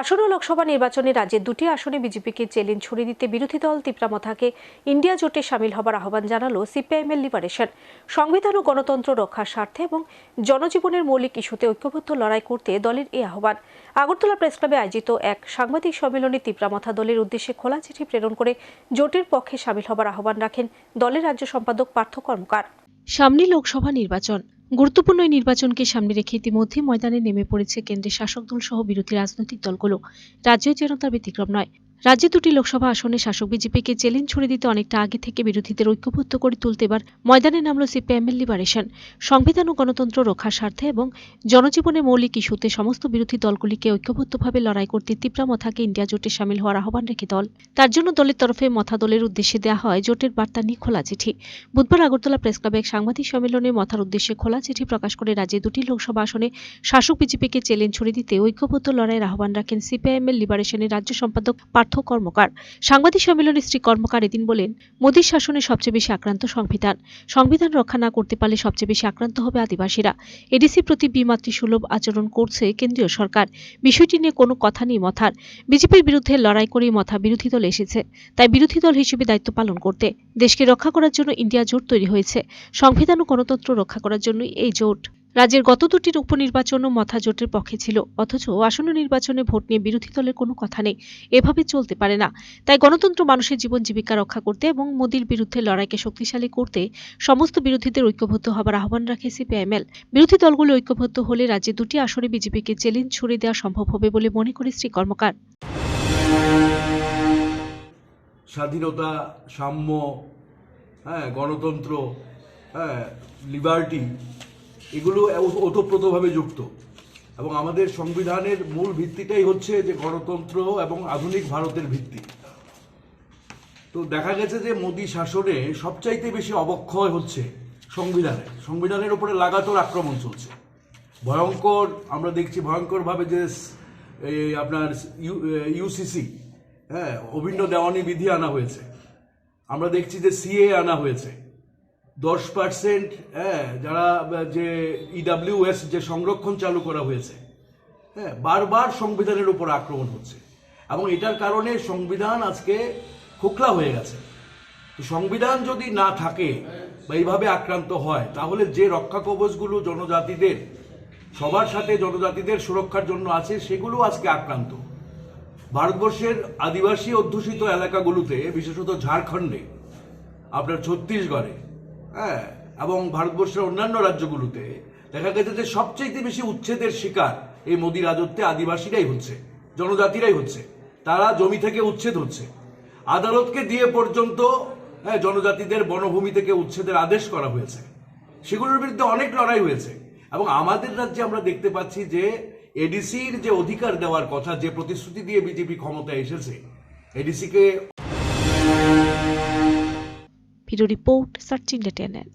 আসন্ন লোকসভা নির্বাচনে রাজ্যের দুটি আসনে বিজেপিকে চ্যালেঞ্জ ছড়িয়ে দিতে বিরোধী দল তিপ্রামথাকে ইন্ডিয়া জোটে সামিল হবার আহ্বান জানালো সিপিআইএমের লিবারেশন। সংবিধান ও গণতন্ত্র রক্ষার স্বার্থে এবং জনজীবনের মৌলিক ইস্যুতে ঐক্যবদ্ধ লড়াই করতে দলের এই আহ্বান। আগরতলা প্রেস ক্লাবে আয়োজিত এক সাংবাদিক সম্মেলনে তিপ্রামথা দলের উদ্দেশ্যে খোলা চিঠি প্রেরণ করে জোটের পক্ষে সামিল হবার আহ্বান রাখেন দলের রাজ্য সম্পাদক পার্থ কর্মকার। সামনে লোকসভা নির্বাচন। গুরুত্বপূর্ণ এই নির্বাচনকে সামনে রেখে ইতিমধ্যে ময়দানে নেমে পড়েছে কেন্দ্রের শাসক দল সহ বিরোধী রাজনৈতিক দলগুলো। রাজ্যের জনতার ব্যতিক্রম নয়। রাজ্যে দুটি লোকসভা আসনে শাসক বিজেপিকে চ্যালেঞ্জ ছড়িয়ে দিতে অনেকটা আগে থেকে বিরোধীদের ঐক্যবদ্ধ করে তুলতে এবার ময়দানে নামল সিপিআইএমের লিবারেশন। সংবিধান ও গণতন্ত্র রক্ষার স্বার্থে এবং জনজীবনের মৌলিক ইস্যুতে সমস্ত বিরোধী দলগুলিকে ঐক্যবদ্ধভাবে লড়াই করতে তিপ্রা মথাকে ইন্ডিয়া জোটে সামিল হওয়ার আহ্বান রেখে দল। তার জন্য দলের তরফে মথা দলের উদ্দেশ্যে দেওয়া হয় জোটের বার্তা নিয়ে খোলা চিঠি। বুধবার আগরতলা প্রেস ক্লাবে এক সাংবাদিক সম্মেলনে মথার উদ্দেশ্যে খোলা চিঠি প্রকাশ করে রাজ্যে দুটি লোকসভা আসনে শাসক বিজেপিকে চ্যালেঞ্জ ছড়িয়ে দিতে ঐক্যবদ্ধ লড়াইয়ের আহ্বান রাখেন সিপিআইএমের লিবারেশনের রাজ্য সম্পাদক পার্থ কর্মকার। সাংবাদিক সম্মেলনে শ্রী কর্মকার এদিন বলেন, মোদীর শাসনে সবচেয়ে বেশি আক্রান্ত সংবিধান। সংবিধান রক্ষা না করতে পারলে সবচেয়ে বেশি আক্রান্ত হবে আদিবাসীরা। এডিসির প্রতি বিমাতৃ সুলভ আচরণ করছে কেন্দ্রীয় সরকার। বিষয়টি নিয়ে কোনো কথা নেই মথার। বিজেপির বিরুদ্ধে লড়াই করেই মথা বিরোধী দল এসেছে। তাই বিরোধী দল হিসেবে দায়িত্ব পালন করতে। দেশকে রক্ষা করার জন্য ইন্ডিয়া জোট তৈরি হয়েছে। সংবিধান ও গণতন্ত্র রক্ষা করার জন্যই এই জোট। রাজ্যের গত দুটির উপনির্বাচনও মথা জোটের পক্ষে ছিল, অথচ আসন্ন নির্বাচনে ভোট নিয়ে বিরোধী দলের কোনো কথা নেই। এভাবে চলতে পারে না। তাই গণতন্ত্র মানুষের জীবন জীবিকা রক্ষা করতে এবং মোদীর বিরুদ্ধে লড়াইকে শক্তিশালী করতে সমস্ত বিরোধীদের ঐক্যবদ্ধ হবার আহ্বান রাখে সিপিআইএমএল। বিরোধী দলগুলো ঐক্যবদ্ধ হলে রাজ্যে দুটি আসনে বিজেপিকে চ্যালেঞ্জ ছড়িয়ে দেওয়া সম্ভব হবে বলে মনে করে শ্রী কর্মকার। স্বাধীনতা, সাম্য হ্যাঁ গণতন্ত্র হ্যাঁ লিবার্টি এগুলো ওতপ্রোতভাবে যুক্ত। এবং আমাদের সংবিধানের মূল ভিত্তিটাই হচ্ছে যে গণতন্ত্র এবং আধুনিক ভারতের ভিত্তি। তো দেখা গেছে যে মোদী শাসনে সবচাইতে বেশি অবক্ষয় হচ্ছে সংবিধানে। সংবিধানের উপরে লাগাতার আক্রমণ চলছে। ভয়ঙ্কর, আমরা দেখছি ভয়ঙ্করভাবে যে আপনার ইউসিসি হ্যাঁ অভিন্ন দেওয়ানি বিধি আনা হয়েছে। আমরা দেখছি যে সিএ আনা হয়েছে। দশ পার্সেন্ট হ্যাঁ যারা, যে ইডাব্লিউএস যে সংরক্ষণ চালু করা হয়েছে হ্যাঁ বারবার সংবিধানের উপর আক্রমণ হচ্ছে। এবং এটার কারণে সংবিধান আজকে খোকলা হয়ে গেছে। সংবিধান যদি না থাকে বা এইভাবে আক্রান্ত হয়, তাহলে যে রক্ষা কবচগুলো জনজাতিদের, সবার সাথে জনজাতিদের সুরক্ষার জন্য আছে সেগুলো আজকে আক্রান্ত। ভারতবর্ষের আদিবাসী অধ্যুষিত এলাকাগুলোতে, বিশেষত ঝাড়খণ্ডে, আপনার ছত্তিশগড়ে হ্যাঁ এবং ভারতবর্ষের অন্যান্য রাজ্যগুলোতে দেখা গেছে যে সবচেয়ে বেশি উচ্ছেদের শিকার এই মোদী রাজত্বে আদিবাসীরাই হচ্ছে জনজাতিরাই হচ্ছে। তারা জমি থেকে উচ্ছেদ হচ্ছে। আদালতকে দিয়ে পর্যন্ত হ্যাঁ, জনজাতিদের বনভূমি থেকে উচ্ছেদের আদেশ করা হয়েছে। সেগুলোর বিরুদ্ধে অনেক লড়াই হয়েছে। এবং আমাদের রাজ্যে আমরা দেখতে পাচ্ছি যে এডিসির যে অধিকার দেওয়ার কথা যে প্রতিশ্রুতি দিয়ে বিজেপি ক্ষমতায় এসেছে এডিসিকে ভিডিও রিপোর্ট সার্চিং লেটেনেন